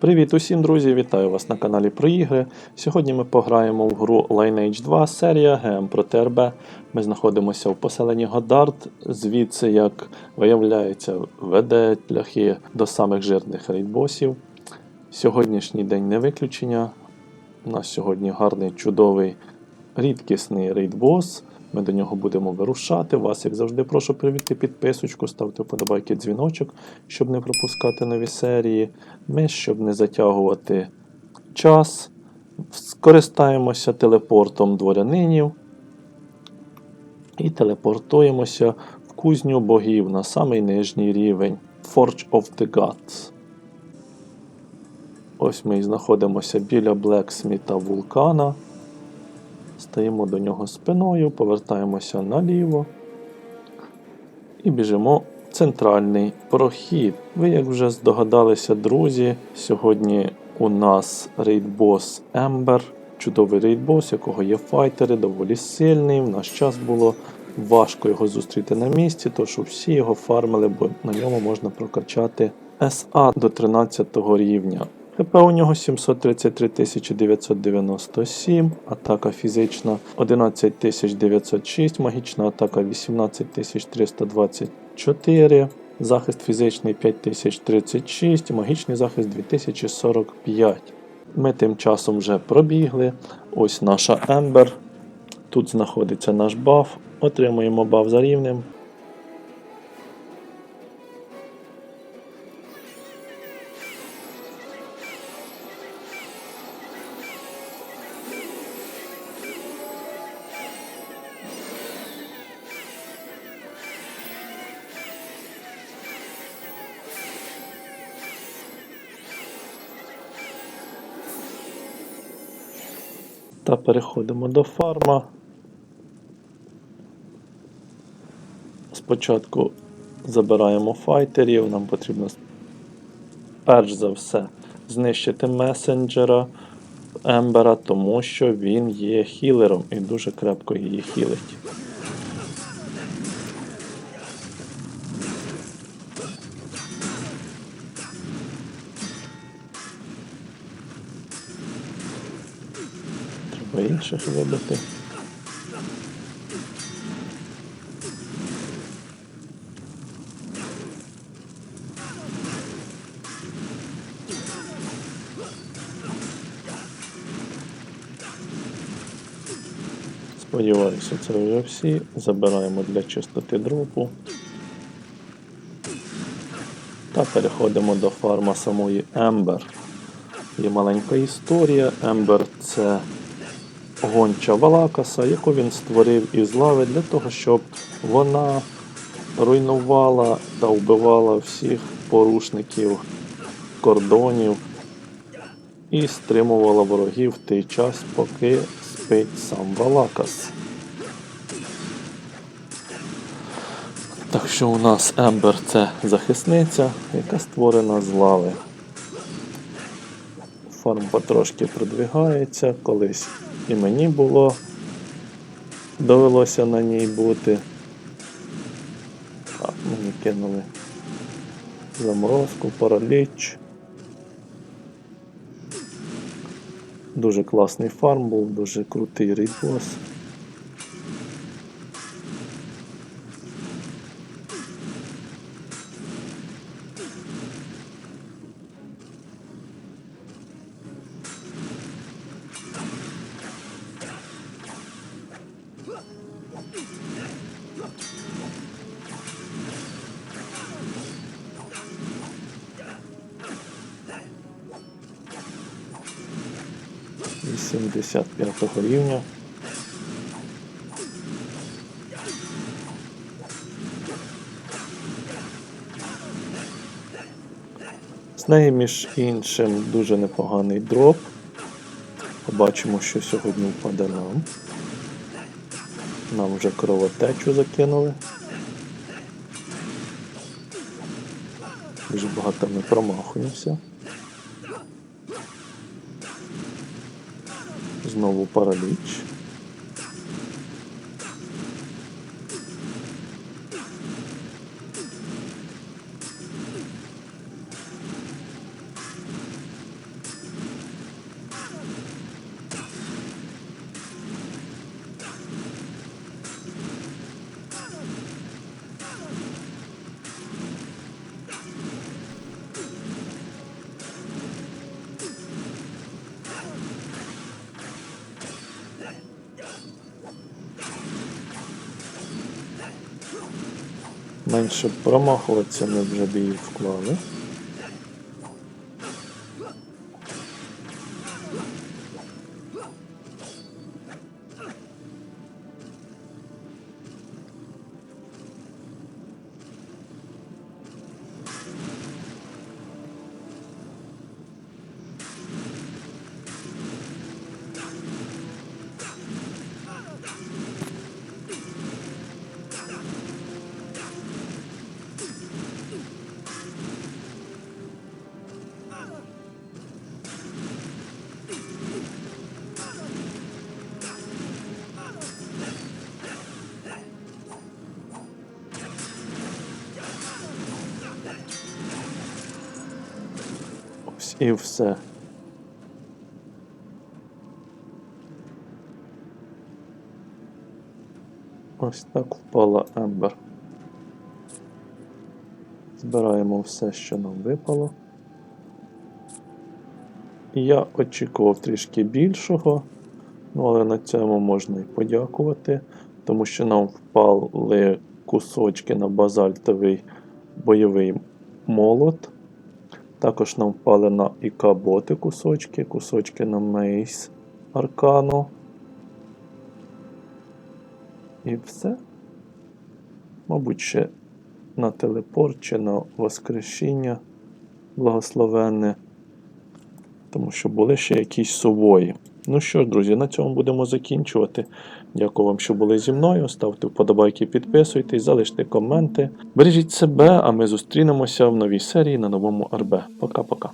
Привіт усім, друзі! Вітаю вас на каналі про ігри. Сьогодні ми пограємо в гру Lineage 2 серія ГМ проти РБ. Ми знаходимося в поселенні Годард, звідси, як виявляється, веде пляхи до самих жирних рейдбосів. Сьогоднішній день не виключення. У нас сьогодні гарний, чудовий, рідкісний рейдбос. Ми до нього будемо вирушати. Вас, як завжди, прошу привіти підписочку, ставте вподобайки дзвіночок, щоб не пропускати нові серії. Ми, щоб не затягувати час, скористаємося телепортом дворянинів і телепортуємося в кузню богів на самий нижній рівень Forge of the Gods. Ось ми і знаходимося біля Блексміта вулкана. Стаємо до нього спиною, повертаємося наліво і біжимо в центральний прохід. Ви, як вже здогадалися, друзі, сьогодні у нас рейдбос Ембер, чудовий рейдбос, якого є файтери, доволі сильний. В наш час було важко його зустріти на місці, тож всі його фармили, бо на ньому можна прокачати СА до 13 рівня. ХП у нього 733 997, атака фізична 11 906, магічна атака 18 324, захист фізичний 5036, магічний захист 2045. Ми тим часом вже пробігли. Ось наша Ембер. Тут знаходиться наш баф. Отримуємо баф за рівнем. Та переходимо до фарма. Спочатку забираємо файтерів, нам потрібно перш за все знищити месенджера Ембера, тому що він є хілером і дуже крепко її хілить. Інших вибити. Сподіваюся, це вже всі. Забираємо для чистоти дропу. Та переходимо до фарма самої Ембер. Є маленька історія. Ембер це гонча Валакаса, яку він створив із лави для того, щоб вона руйнувала та вбивала всіх порушників кордонів і стримувала ворогів в той час, поки спить сам Валакас. Так що у нас Ембер це захисниця, яка створена з лави. Фарм потрошки продвигається, колись і мені було довелося на ній бути. Так, мені кинули заморозку, параліч. Дуже класний фарм був, дуже крутий рейдбос. Вісімдесят п'ятого рівня. З неї, між іншим, дуже непоганий дроп. Побачимо, що сьогодні впаде нам. Нам вже кровотечу закинули. Дуже багато ми промахуємося. Знову параліч. Менше промахуватися ми вже б її вклали. І все. Ось так впала Ембер. Збираємо все, що нам випало. Я очікував трішки більшого, ну але на цьому можна і подякувати, тому що нам впали кусочки на базальтовий бойовий молот. Також нам впали на ІК-боти кусочки, кусочки на Мейс Аркану. І все. Мабуть, ще на телепорт чи на Воскресіння благословенне. Тому що були ще якісь сувої. Ну що ж, друзі, на цьому будемо закінчувати. Дякую вам, що були зі мною. Ставте вподобайки, підписуйтесь, залиште коменти. Бережіть себе, а ми зустрінемося в новій серії на новому РБ. Пока-пока.